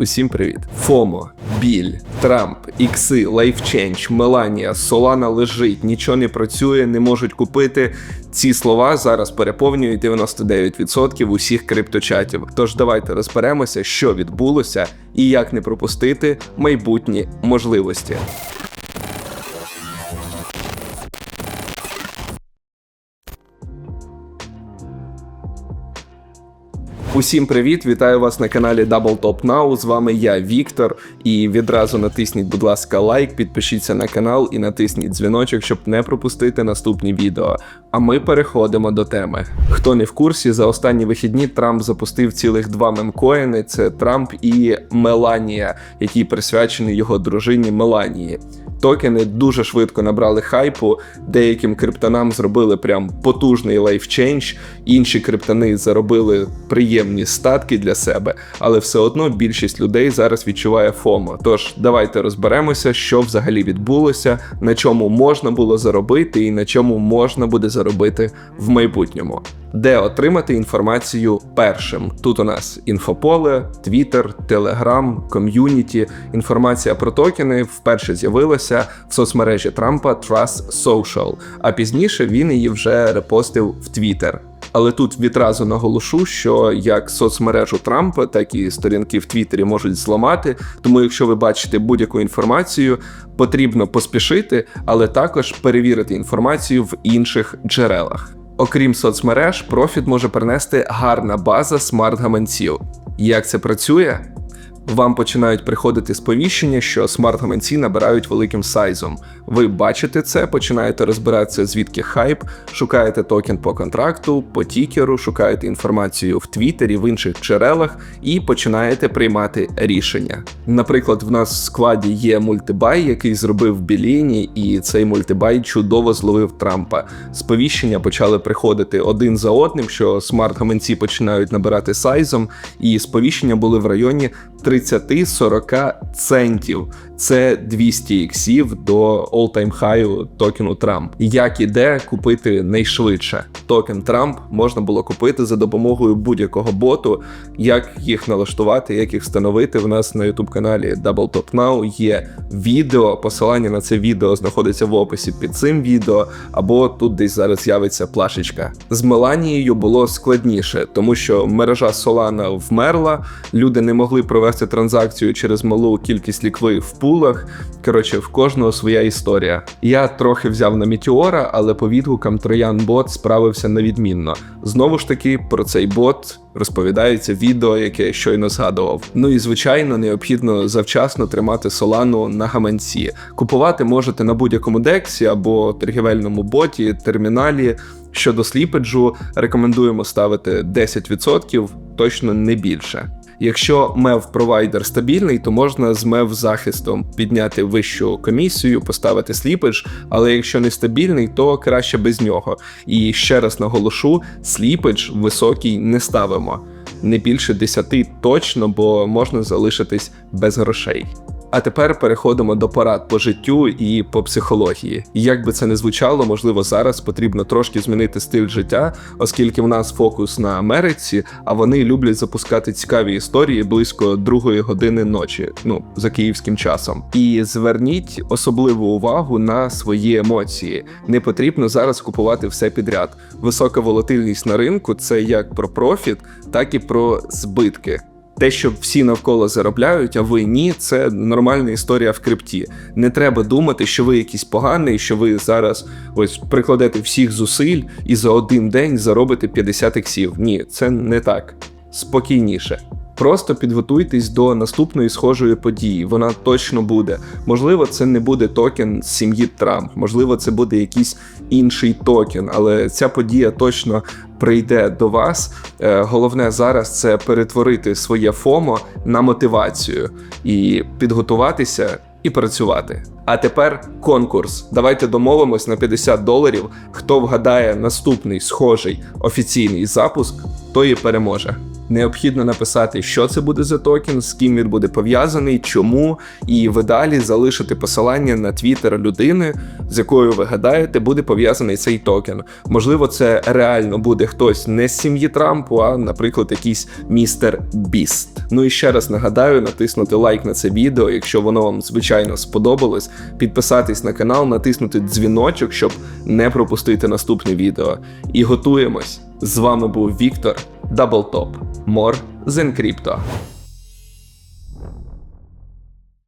Усім привіт. Фомо, біль, Трамп, ікси, лайфченч, Меланія, Солана лежить, нічого не працює, не можуть купити. Ці слова зараз переповнюють 99% усіх крипточатів. Тож давайте розберемося, що відбулося і як не пропустити майбутні можливості. Усім привіт! Вітаю вас на каналі Double Top Now. З вами я, Віктор. І відразу натисніть, будь ласка, лайк, підпишіться на канал і натисніть дзвіночок, щоб не пропустити наступні відео. А ми переходимо до теми. Хто не в курсі, за останні вихідні Трамп запустив цілих два мемкоїни: це Трамп і Меланія, який присвячений його дружині Меланії. Токени дуже швидко набрали хайпу. Деяким криптонам зробили прям потужний лайфчейндж, інші криптони заробили приємні статки для себе, але все одно більшість людей зараз відчуває ФОМО. Тож давайте розберемося, що взагалі відбулося, на чому можна було заробити і на чому можна буде заробити в майбутньому. Де отримати інформацію першим? Тут у нас інфополе, Твіттер, Телеграм, ком'юніті. Інформація про токени вперше з'явилася в соцмережі Трампа Trust Social, а пізніше він її вже репостив в Твіттер. Але тут відразу наголошу, що як соцмережу Трампа, так і сторінки в Твіттері можуть зламати. Тому, якщо ви бачите будь-яку інформацію, потрібно поспішити, але також перевірити інформацію в інших джерелах. Окрім соцмереж, профіт може принести гарна база смарт-гаманців. Як це працює? Вам починають приходити сповіщення, що смарт-гаманці набирають великим сайзом. Ви бачите це, починаєте розбиратися, звідки хайп, шукаєте токен по контракту, по тікеру, шукаєте інформацію в Твіттері, в інших джерелах і починаєте приймати рішення. Наприклад, в нас в складі є мультибай, який зробив Біліні, і цей мультибай чудово зловив Трампа. Сповіщення почали приходити один за одним, що смарт-гаманці починають набирати сайзом, і сповіщення були в районі 30-40 центів. Це 200 іксів до all-time high токену Трамп. Як і де купити найшвидше? Токен Трамп можна було купити за допомогою будь-якого боту. Як їх налаштувати, як їх встановити? В нас на youtube каналі Double Top Now є відео. Посилання на це відео знаходиться в описі під цим відео, або тут десь зараз з'явиться плашечка. З Меланією було складніше, тому що мережа Solana вмерла, люди не могли провести транзакцію через малу кількість лікви в пулах. Коротше, в кожного своя історія. Я трохи взяв на Мітіора, але по відгукам Троян бот справився невідмінно. Знову ж таки, про цей бот розповідається відео, яке я щойно згадував. Ну і звичайно, необхідно завчасно тримати солану на гаманці. Купувати можете на будь-якому дексі або торгівельному боті, терміналі. Щодо сліпеджу, рекомендуємо ставити 10%, точно не більше. Якщо мев провайдер стабільний, то можна з мев захистом підняти вищу комісію, поставити сліпедж, але якщо не стабільний, то краще без нього. І ще раз наголошу: сліпедж високий не ставимо. Не більше 10 точно, бо можна залишитись без грошей. А тепер переходимо до порад по життю і по психології. І як би це не звучало, можливо, зараз потрібно трошки змінити стиль життя, оскільки в нас фокус на Америці, а вони люблять запускати цікаві історії близько другої години ночі, ну за київським часом. І зверніть особливу увагу на свої емоції. Не потрібно зараз купувати все підряд. Висока волатильність на ринку це як про профіт, так і про збитки. Те, що всі навколо заробляють, а ви ні, це нормальна історія в крипті. Не треба думати, що ви якийсь поганий, що ви зараз ось прикладете всіх зусиль і за один день заробите 50 іксів. Ні, це не так. Спокійніше. Просто підготуйтесь до наступної схожої події. Вона точно буде. Можливо, це не буде токен сім'ї Трамп, можливо, це буде якийсь інший токен, але ця подія точно прийде до вас. Е, Головне зараз це перетворити своє ФОМО на мотивацію і підготуватися. І працювати. А тепер конкурс. Давайте домовимось на 50 доларів. Хто вгадає наступний схожий офіційний запуск, той і переможе. Необхідно написати, що це буде за токен, з ким він буде пов'язаний, чому, і ви далі залишити посилання на твіттер людини, з якою ви гадаєте, буде пов'язаний цей токен. Можливо, це реально буде хтось не з сім'ї Трампу, а, наприклад, якийсь містер Біст. Ну і ще раз нагадаю, натиснути лайк на це відео, якщо воно вам звичайно сподобалось, підписатись на канал, натиснути дзвіночок, щоб не пропустити наступне відео. І готуємось. З вами був Віктор Double Top. More than Crypto.